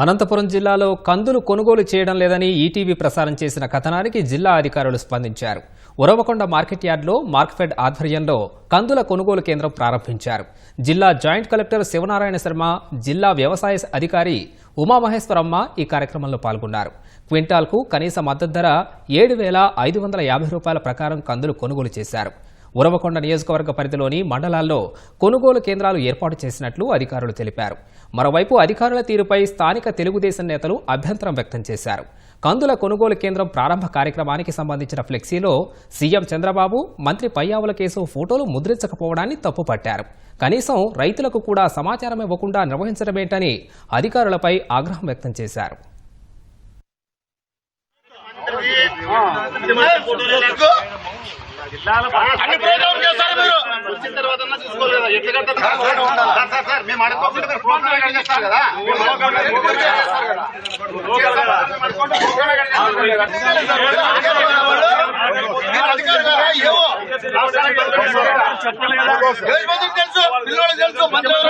అనంతపురం జిల్లాలో కందులు కొనుగోలు చేయడం లేదని ఈటీవీ ప్రసారం చేసిన కథనానికి జిల్లా అధికారులు స్పందించారు. ఉరవకొండ మార్కెట్ యార్డ్లో మార్క్ఫెడ్ ఆధ్వర్యంలో కందుల కొనుగోలు కేంద్రం ప్రారంభించారు. జిల్లా జాయింట్ కలెక్టర్ శివనారాయణ శర్మ జిల్లా వ్యవసాయ అధికారి ఉమామహేశ్వరమ్మ ఈ కార్యక్రమంలో పాల్గొన్నారు. క్వింటాల్కు కనీస మద్దతు ధర ఏడు వేల ఐదు వందల యాభై రూపాయల ప్రకారం కందులు కొనుగోలు చేశారు. ఉరవకొండ నియోజకవర్గ పరిధిలోని మండలాల్లో కొనుగోలు కేంద్రాలు ఏర్పాటు చేసినట్లు అధికారులు తెలిపారు. మరోవైపు అధికారుల తీరుపై స్థానిక తెలుగుదేశం నేతలు అభ్యంతరం వ్యక్తం చేశారు. కందుల కొనుగోలు కేంద్రం ప్రారంభ కార్యక్రమానికి సంబంధించిన ఫ్లెక్సీలో సీఎం చంద్రబాబు మంత్రి పయ్యావుల కేసు ఫోటోలు ముద్రించకపోవడాన్ని తప్పుపట్టారు. కనీసం రైతులకు కూడా సమాచారం ఇవ్వకుండా నిర్వహించడమేంటని అధికారులపై ఆగ్రహం వ్యక్తం చేశారు. అన్ని ప్రోగ్రామ్ చేస్తారు మీరు. వచ్చిన తర్వాత ఎట్లా సార్, మేము మీరు ప్రోగ్రామ్ చేస్తారు కదా. రాష్ట్రానికి తెలుసు పిల్లోడికి తెలుసు అనేది